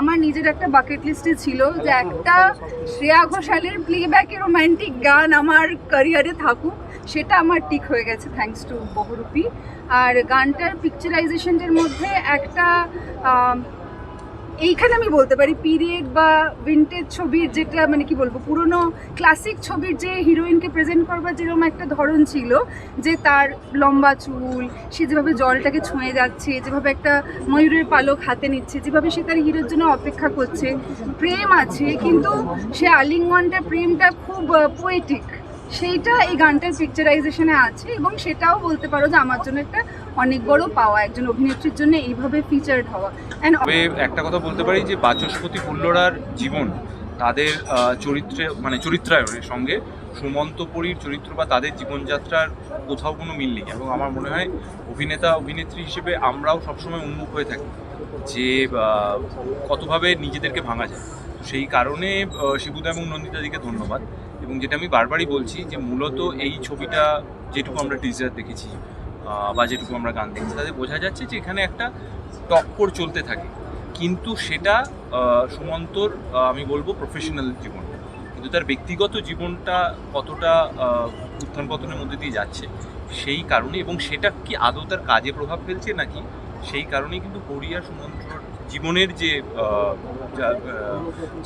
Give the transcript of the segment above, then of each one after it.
আমার নিজের একটা বাকেট লিস্টে ছিল যে একটা শ্রেয়া ঘোষালের প্লেব্যাকে রোম্যান্টিক গান আমার ক্যারিয়ারে থাকুক, সেটা আমার ঠিক হয়ে গেছে থ্যাংকস টু বহুরূপী। আর গানটার পিকচারাইজেশনের মধ্যে একটা এইখানে আমি বলতে পারি পিরিয়ড বা ভিন্টেজ ছবির যেটা মানে কি বলব, পুরনো ক্লাসিক ছবির যে হিরোইনকে প্রেজেন্ট করবার যেরকম একটা ধরন ছিল, যে তার লম্বা চুল, সে যেভাবে জলটাকে ছুঁয়ে যাচ্ছে, যেভাবে একটা ময়ূরের পালক হাতে নিচ্ছে, যেভাবে সে তার হিরোর জন্য অপেক্ষা করছে, প্রেম আছে, কিন্তু সে আলিঙ্গনটা, প্রেমটা খুব পোয়েটিক সেইটা এই গানটার পিকচারাইজেশনে আছে এবং সেটাও বলতে পারো যে আমার জন্য একটা অনেক বড় পাওয়া, একজন অভিনেত্রীর জন্য এইভাবে ফিচার্ড হওয়া। অ্যান্ড একটা কথা বলতে পারি যে বাচস্পতি পুল্লরার জীবন, তাদের চরিত্রে মানে চরিত্রায়নের সঙ্গে সুমন্ত পরীর চরিত্র বা তাদের জীবনযাত্রার কোথাও কোনো মিল নেই। এবং আমার মনে হয় অভিনেতা, অভিনেত্রী হিসেবে আমরাও সবসময় উন্মুখ হয়ে থাকি যে কতভাবে নিজেদেরকে ভাঙা যায়। সেই কারণে শিবুদা এবং নন্দিতাদিকে ধন্যবাদ। এবং যেটা আমি বারবারই বলছি যে মূলত এই ছবিটা, যেটুকু আমরা টিজার দেখেছি বা যেটুকু আমরা গান দেখছি, তাতে বোঝা যাচ্ছে যে এখানে একটা টক্কর চলতে থাকে। কিন্তু সেটা সুমন্তর আমি বলব প্রফেশনাল জীবন। কিন্তু তার ব্যক্তিগত জীবনটা কতটা উত্থান পতনের মধ্যে দিয়ে যাচ্ছে, সেই কারণে এবং সেটা কি আদৌ তার কাজে প্রভাব ফেলছে নাকি, সেই কারণেই কিন্তু কোরিয়া সুমন্ত্রর জীবনের যে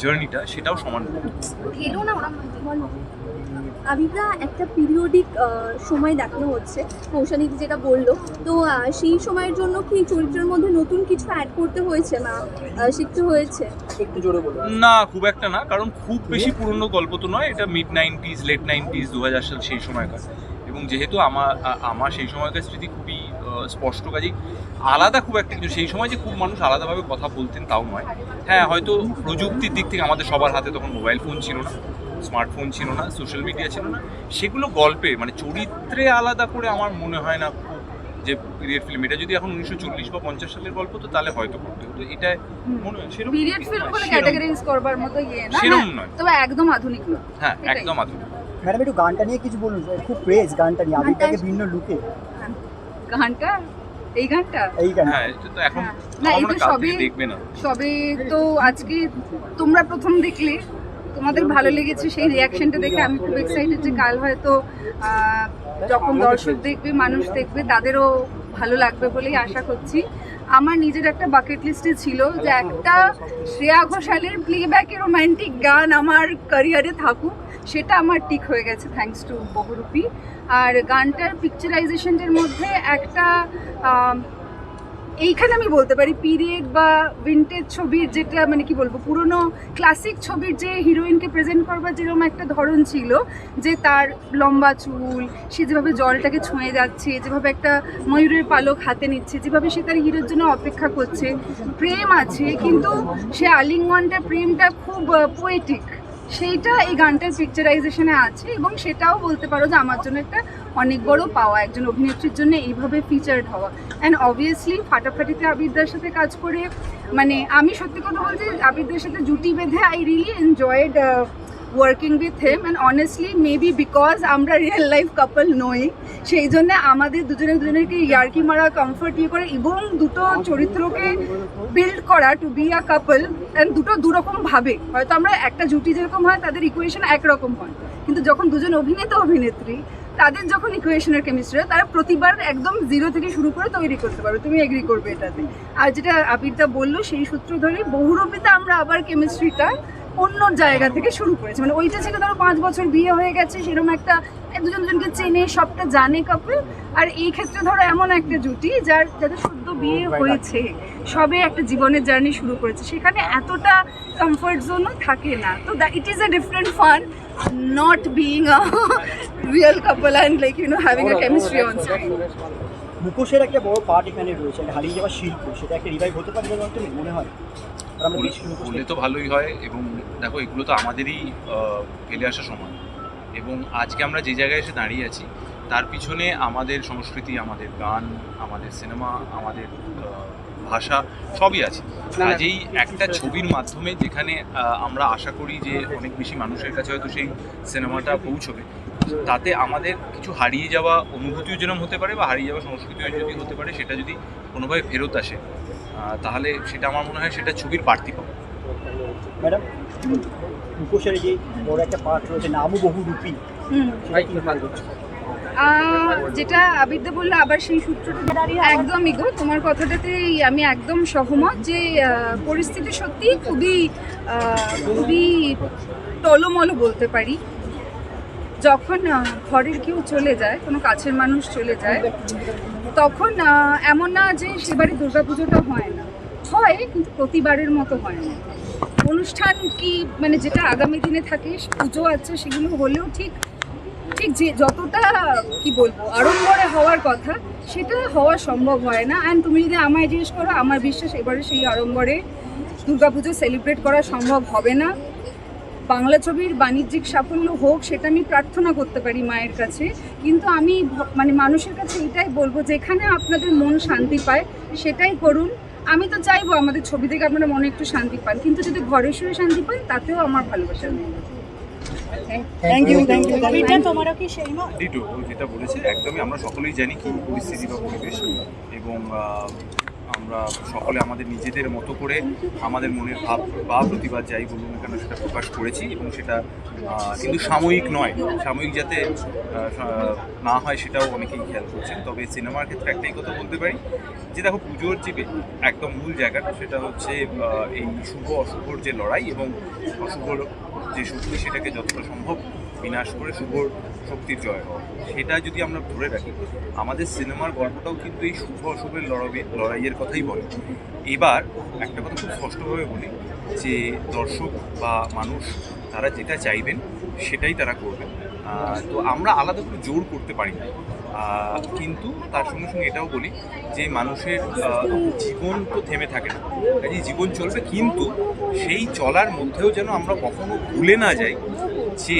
জার্নিটা সেটাও সমান আবিদা একটা পিরিয়ডিক সময় দেখানো হচ্ছে কৌশানীদি যেটা বলল। তো সেই সময়ের জন্য কি চরিত্রের মধ্যে নতুন কিছু অ্যাড করতে হয়েছে না শিখতে হয়েছে? একটু জোরে বলুন না খুব একটা না কারণ খুব বেশি পুরনো গল্প তো নয় এটা মিড নাইনটিজ লেট নাইনটিজ দু হাজার সাল সেই সময়কার। এবং যেহেতু আমার আমার সেই সময়কার স্মৃতি খুবই স্পষ্ট কাজেই আলাদা খুব একটা কিন্তু সেই সময় যে খুব মানুষ আলাদাভাবে কথা বলতেন তাও নয়। হ্যাঁ হয়তো প্রযুক্তির দিক থেকে আমাদের সবার হাতে তখন মোবাইল ফোন ছিল না। স্মার্টফোন ছিল না সোশ্যাল মিডিয়া ছিল না সেগুলো গল্পে মানে চরিত্রে আলাদা করে আমার মনে হয় না খুব যে পিরিয়ড ফিল্ম এটা যদি এখন উনিশশো চল্লিশ বা পঞ্চাশ সালের গল্প তো তাহলে হয়তো করতে হতো। এটা মনে হয় সেরকম পিরিয়ড ফিল্ম বলে ক্যাটাগরাইজ করবার মতো ইয়ে না হ্যাঁ, নয়। তবে একদম আধুনিক হ্যাঁ একদম আধুনিক ম্যাডাম একটু গানটা নিয়ে কিছু বলুন খুব প্রেজ গানটা নিয়ে ভিন্ন লুকে গানটা? এই গানটা? এই গান হ্যাঁ এটা তো এখন হ্যাঁ। না, সবই- দেখবে না। সবে তো আজকে তোমরা প্রথম দেখলে। তোমাদের ভালো লেগেছে সেই রিয়াকশনটা দেখে আমি খুব এক্সাইটেড যে কাল হয়তো যখন দর্শক দেখবে, মানুষ দেখবে, তাদেরও ভালো লাগবে বলেই আশা করছি। আমার নিজের একটা বাকেট লিস্টে ছিল যে একটা শ্রেয়া ঘোষালের প্লেব্যাকে রোম্যান্টিক গান আমার ক্যারিয়ারে থাকুক, সেটা আমার টিক হয়ে গেছে থ্যাঙ্কস টু বহুরূপী। আর গানটার পিকচারাইজেশনের মধ্যে একটা এইখানে আমি বলতে পারি পিরিয়ড বা ভিন্টেজ ছবির যেটা মানে কি বলব, পুরনো ক্লাসিক ছবির যে হিরোইনকে প্রেজেন্ট করবার যেরকম একটা ধরন ছিল, যে তার লম্বা চুল, সে যেভাবে জলটাকে ছুঁয়ে যাচ্ছে, যেভাবে একটা ময়ূরের পালক হাতে নিচ্ছে, যেভাবে সে তার হিরোর জন্য অপেক্ষা করছে, প্রেম আছে, কিন্তু সে আলিঙ্গনটা, প্রেমটা খুব পোয়েটিক সেইটা এই গানটার পিকচারাইজেশনে আছে এবং সেটাও বলতে পারো যে আমার জন্য একটা অনেক বড় পাওয়া, একজন অভিনেত্রীর জন্য এইভাবে ফিচার্ড হওয়া। অ্যান্ড অবভিয়াসলি ফাটাফাটিতে আবিরদার সাথে কাজ করে মানে আমি সত্যি কথা বলছি আবিরদের সাথে জুটি বেঁধে I really enjoyed working with him and honestly maybe because আমরা রিয়েল লাইফ কাপল নই, সেই জন্য আমাদের দুজনে দুজনেরকে ইয়ার্কি মারা কমফর্ট ইয়ে করে এবং দুটো চরিত্রকে বিল্ড করা to be a couple and দুটো দুরকম ভাবে। হয়তো আমরা একটা জুটি যেরকম হয়, তাদের ইকুয়েশন একরকম হয়। কিন্তু যখন দুজন অভিনেতা, অভিনেত্রী, তাদের যখন ইকুয়েশনের কেমিস্ট্রি হয়, তারা প্রতিবার একদম জিরো থেকে শুরু করে তৈরি করতে পারবে। তুমি এগ্রি করবে এটাতে। আর যেটা আবিরদা বলল, সেই সূত্র ধরে বহুরূপীতে আমরা আবার কেমিস্ট্রিটা অন্য জায়গা থেকে শুরু করেছে। মানে ওইটা ছিল ধরো পাঁচ বছর বিয়ে হয়ে গেছে সেরকম একটা এ দুজন দুজনকে চেনে সবটা জানে কাপল আর এই ক্ষেত্রে ধরো এমন একটা জুটি যার যাদের শুদ্ধ বিয়ে হয়েছে সবে একটা জীবনের জার্নি শুরু করেছে সেখানে এতটা কমফর্ট জোনও থাকে না। তো it is a different fun not being a real couple and like you know having a chemistry on screen মুখোশের একটা বড় পার্ট এখানে রয়েছে হারিয়ে যাওয়া শিল্প সেটা একটা রিভাইভ হতে পারে মনে হয়। বললে তো ভালোই হয় এবং দেখো এগুলো তো আমাদেরই ফেলে আসা সময়। এবং আজকে আমরা যে জায়গায় এসে দাঁড়িয়ে আছি তার পিছনে আমাদের সংস্কৃতি আমাদের গান আমাদের সিনেমা আমাদের ভাষা সবই আছে। কাজেই একটা ছবির মাধ্যমে যেখানে আমরা আশা করি যে অনেক বেশি মানুষের কাছে হয়তো সেই সিনেমাটা পৌঁছবে তাতে আমাদের কিছু হারিয়ে যাওয়া অনুভূতিও যেরকম হতে পারে বা হারিয়ে যাওয়া সংস্কৃতিও যদি হতে পারে সেটা যদি কোনোভাবে ফেরত আসে তাহলে সেটা আমার মনে হয় সেটা ছবির বাড়তি পাবে। ম্যাডাম মুখোশের যে বড় একটা রয়েছে নামও যেটা আবিরদা বলল আবার সেই সূত্রটা একদমই গো তোমার কথাটাতেই আমি একদম সহমত যে পরিস্থিতি সত্যি খুবই খুবই টলমলো বলতে পারি। যখন ঘরের কেউ চলে যায় কোনো কাছের মানুষ চলে যায় তখন এমন না যে সেবারে দুর্গাপুজোটা হয় না। হয়, কিন্তু প্রতিবারের মতো হয় না। অনুষ্ঠান কি মানে যেটা আগামী দিনে থাকে, পুজো আছে, সেগুলো হলেও ঠিক ঠিক যে যতটা, কি বলব, আড়ম্বরে হওয়ার কথা, সেটা হওয়া সম্ভব হয় না। অ্যান্ড তুমি যদি আমায় জিজ্ঞেস করো, আমার বিশ্বাস এবারে সেই আড়ম্বরে দুর্গাপুজো সেলিব্রেট করা সম্ভব হবে না। বাংলা ছবির বাণিজ্যিক সাফল্য হোক সেটা আমি প্রার্থনা করতে পারি মায়ের কাছে। কিন্তু আমি মানে মানুষের কাছে এটাই বলব যেখানে আপনাদের মন শান্তি পায় সেটাই করুন। আমি তো চাইব আমাদের ছবি থেকে আপনারা মনে একটু শান্তি পান কিন্তু যদি ঘরে শুয়ে শান্তি পান তাতেও আমার ভালোবাসা। নেই থ্যাংক ইউ থ্যাংক ইউ এটা তোমারও কি সেই ডিটো যেটা বলেছে একদমই আমরা সকলেই জানি কি পরিস্থিতি বা পরিবেশ। এবং আমরা সকলে আমাদের নিজেদের মতো করে আমাদের মনের ভাব, বা প্রতিবাদ যাই বলুন না কেন সেটা প্রকাশ করেছি এবং সেটা কিন্তু সাময়িক নয়। সাময়িক যাতে না হয় সেটাও অনেকেই খেয়াল করছেন। তবে সিনেমার ক্ষেত্রে একটাই কথা বলতে পারি যে দেখো পুজোর যে একদম মূল জায়গাটা সেটা হচ্ছে এই শুভ অশুভর যে লড়াই এবং অশুভর যে শক্তি সেটাকে যতটা সম্ভব বিনাশ করে শুভর শক্তির জয় হওয়া সেটা যদি আমরা ধরে রাখি, আমাদের সিনেমার গল্পটাও কিন্তু এই শুভ অশুভের লড়াই লড়াইয়ের কথাই বলে। এবার একটা কথা খুব স্পষ্টভাবে বলি, যে দর্শক বা মানুষ তারা যেটা চাইবেন সেটাই তারা করবেন। তো আমরা আলাদা করে জোর করতে পারি না। কিন্তু তার সঙ্গে সঙ্গে এটাও বলি, যে মানুষের জীবন তো থেমে থাকে না। কাজে জীবন চলবে, কিন্তু সেই চলার মধ্যেও যেন আমরা কখনো ভুলে না যাই যে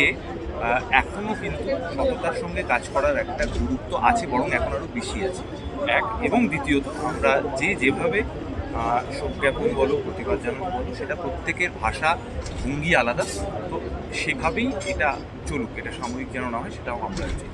আহ, এখনও কিন্তু সততার সঙ্গে কাজ করার একটা গুরুত্ব আছে বরং এখন আরও বেশি আছে। এক এবং দ্বিতীয়ত আমরা যে যেভাবে শোক জ্ঞাপন বলো প্রতিবাদ জানানো বলো সেটা প্রত্যেকের ভাষা ভঙ্গি আলাদা। তো সেভাবেই এটা চলুক এটা সাময়িক যেন না হয় সেটাও আমরা চাই।